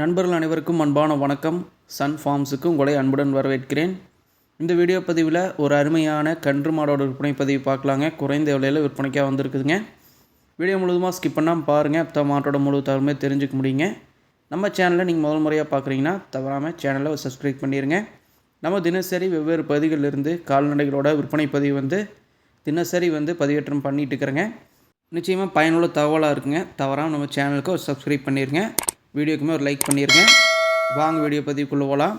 நண்பர்கள் அனைவருக்கும் அன்பான வணக்கம். சன் ஃபார்ம்ஸுக்கு உங்களை அன்புடன் வரவேற்கிறேன். இந்த வீடியோ பதிவில் ஒரு அருமையான கன்று மாடோட விற்பனை பதிவு பார்க்கலாங்க. குறைந்த விலையில் விற்பனைக்காக வந்திருக்குதுங்க. வீடியோ முழுவதுமாக ஸ்கிப் பண்ணாமல் பாருங்கள் அப்போ மாட்டோட முழு தகவலுமே தெரிஞ்சுக்க முடியுங்க. நம்ம சேனலை நீங்கள் முதல் முறையாக பார்க்குறீங்கன்னா தவறாமல் சேனலை சப்ஸ்கிரைப் பண்ணிடுங்க நம்ம தினசரி வெவ்வேறு பகுதிகளிலிருந்து கால்நடைகளோட விற்பனை பதிவு வந்து தினசரி வந்து பதிவேற்றம் பண்ணிகிட்டு இருக்கிறேங்க. நிச்சயமாக பயனுள்ள தகவலாக இருக்குங்க. தவறாமல் நம்ம சேனலுக்கு ஒரு சப்ஸ்கிரைப் பண்ணிடுங்க வீடியோக்குமே ஒரு லைக் பண்ணியிருங்க வாங்க வீடியோ பதிவுக்குள்ளே போகலாம்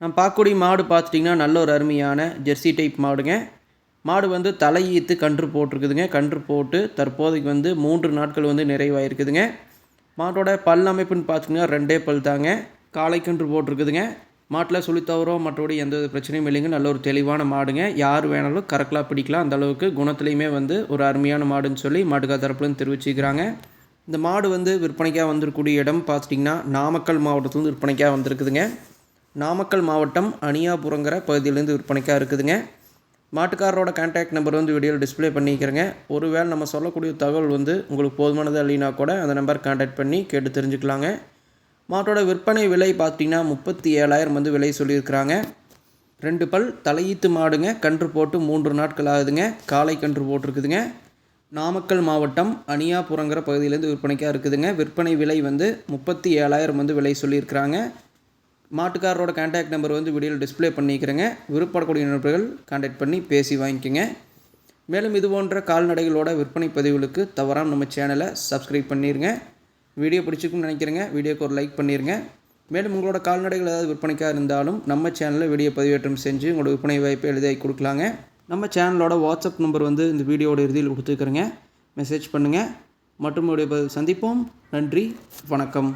நான் பார்க்கக்கூடிய மாடு பார்த்துட்டிங்கன்னா நல்ல ஒரு அருமையான ஜெர்சி டைப் மாடுங்க. மாடு வந்து தலையீத்து கன்று போட்டிருக்குதுங்க. கன்று போட்டு தற்போதைக்கு வந்து மூன்று நாட்கள் வந்து நிறைவாயிருக்குதுங்க. மாட்டோட பல் அமைப்புன்னு பார்த்திங்கன்னா ரெண்டே பல் தாங்க. காளை கன்று போட்டிருக்குதுங்க. மாட்டில் சுழி தவறோ மற்றபடி எந்த வித பிரச்சனையும் இல்லைங்க. நல்ல ஒரு தெளிவான மாடுங்க. யார் வேணாலும் கரெக்டாக பிடிக்கலாம். அந்த அளவுக்கு குணத்துலேயுமே வந்து ஒரு அருமையான மாடுன்னு சொல்லி மாட்டுக்கா தரப்புலன்னு தெரிவிச்சுக்கிறாங்க. இந்த மாடு வந்து விற்பனைக்காக வந்திருக்கக்கூடிய இடம் பார்த்துட்டிங்கன்னா நாமக்கல் மாவட்டத்துலேருந்து விற்பனைக்காக வந்திருக்குதுங்க. நாமக்கல் மாவட்டம் அணியாபுரங்கிற பகுதியிலேருந்து விற்பனைக்காக இருக்குதுங்க. மாட்டுக்காரரோட கான்டாக்ட் நம்பர் வந்து வீடியோவில் டிஸ்ப்ளே பண்ணிக்கிறேங்க. ஒருவேளை நம்ம சொல்லக்கூடிய தகவல் வந்து உங்களுக்கு போதுமானதாக இல்லைனா கூட அந்த நம்பர் கான்டாக்ட் பண்ணி கேட்டு தெரிஞ்சுக்கலாங்க. மாட்டோட விற்பனை விலை பார்த்திங்கன்னா முப்பத்தி ஏழாயிரம் வந்து விலை சொல்லியிருக்கிறாங்க. ரெண்டு பல் தலையீத்து மாடுங்க. கன்று போட்டு மூன்று நாட்கள் ஆகுதுங்க. காலை கன்று போட்டிருக்குதுங்க. நாமக்கல் மாவட்டம் அணியாபுரங்கிற பகுதியிலேருந்து விற்பனைக்காக இருக்குதுங்க. விற்பனை விலை வந்து முப்பத்தி ஏழாயிரம் வந்து விலை சொல்லியிருக்கிறாங்க. மாட்டுக்காரரோட கான்டாக்ட் நம்பர் வந்து வீடியோவில் டிஸ்ப்ளே பண்ணிக்கிறேங்க. விருப்பப்படக்கூடிய நண்பர்கள் கான்டாக்ட் பண்ணி பேசி வாங்கிக்கோங்க. மேலும் இது போன்ற கால்நடைகளோட விற்பனை பதிவுகளுக்கு தவறாமல் நம்ம சேனலை சப்ஸ்கிரைப் பண்ணிடுங்க வீடியோ பிடிச்சிருக்குன்னு நினைக்கிறேங்க. வீடியோக்கு ஒரு லைக் பண்ணிடுங்க மேலும் உங்களோட கால்நடைகள் ஏதாவது விற்பனைக்காக இருந்தாலும் நம்ம சேனலில் வீடியோ பதிவேற்றம் செஞ்சு உங்களோட விற்பனை வாய்ப்பை எழுதி கொடுக்கலாங்க. நம்ம சேனலோட வாட்ஸ்அப் நம்பர் வந்து இந்த வீடியோட இறுதியில் கொடுத்துருக்குறேங்க. மெசேஜ் பண்ணுங்கள் மற்றும் வீடியோ சந்திப்போம். நன்றி. வணக்கம்.